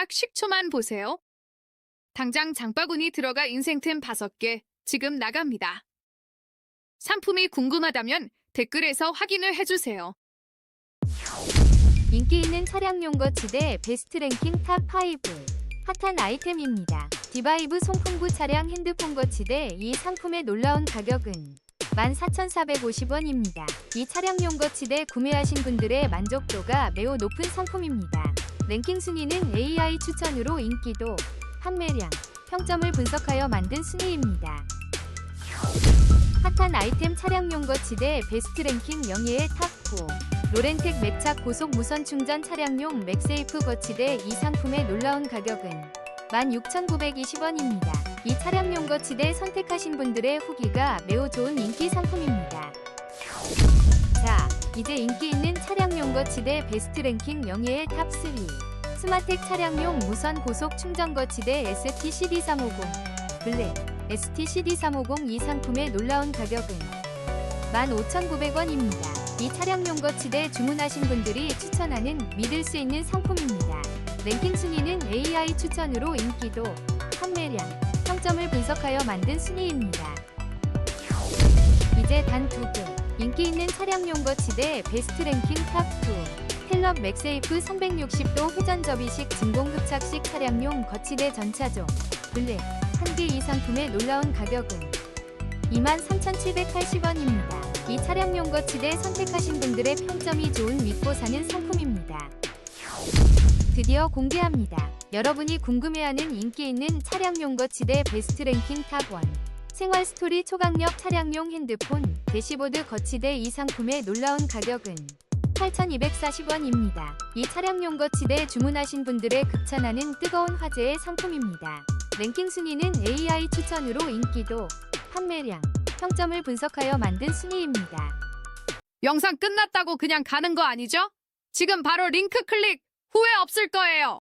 딱 10초만 보세요. 당장 장바구니 들어가 인생템 5개 지금 나갑니다. 상품이 궁금하다면 댓글에서 확인을 해주세요. 인기 있는 차량 용 거 치대 베스트 랭킹 탑5 핫한 아이템입니다. 디바이브 송풍구 차량 핸드폰 거치대 이 상품의 놀라운 가격은 14,450원입니다. 이 차량 용 거 치대 구매하신 분들의 만족도가 매우 높은 상품입니다. 랭킹 순위는 AI 추천으로 인기도, 판매량, 평점을 분석하여 만든 순위입니다. 핫한 아이템 차량용 거치대 베스트 랭킹 영예의 탑4 로렌텍 맥착 고속 무선 충전 차량용 맥세이프 거치대 이 상품의 놀라운 가격은 16,920원입니다. 이 차량용 거치대 선택하신 분들의 후기가 매우 좋은 인기 상품입니다. 자, 이제 인기 있는 차량용 거치대 베스트 랭킹 영예의 탑3 스마텍 차량용 무선 고속 충전 거치대 ST-CD350 블랙 ST-CD350 이 상품의 놀라운 가격은 15,900원입니다. 이 차량용 거치대 주문하신 분들이 추천하는 믿을 수 있는 상품입니다. 랭킹 순위는 AI 추천으로 인기도, 판매량, 평점을 분석하여 만든 순위입니다. 이제 단 두 개. 인기 있는 차량용 거치대 베스트 랭킹 탑2 텔럽 맥세이프 360도 회전 접이식 진공 흡착식 차량용 거치대 전차종 블랙 한 개 이 상품의 놀라운 가격은 23,780원입니다. 이 차량용 거치대 선택하신 분들의 평점이 좋은 믿고 사는 상품입니다. 드디어 공개합니다. 여러분이 궁금해하는 인기 있는 차량용 거치대 베스트 랭킹 탑1 생활 스토리 초강력 차량용 핸드폰 대시보드 거치대 이 상품의 놀라운 가격은 8,240원입니다. 이 차량용 거치대 주문하신 분들의 극찬하는 뜨거운 화제의 상품입니다. 랭킹 순위는 AI 추천으로 인기도, 판매량, 평점을 분석하여 만든 순위입니다. 영상 끝났다고 그냥 가는 거 아니죠? 지금 바로 링크 클릭 후회 없을 거예요.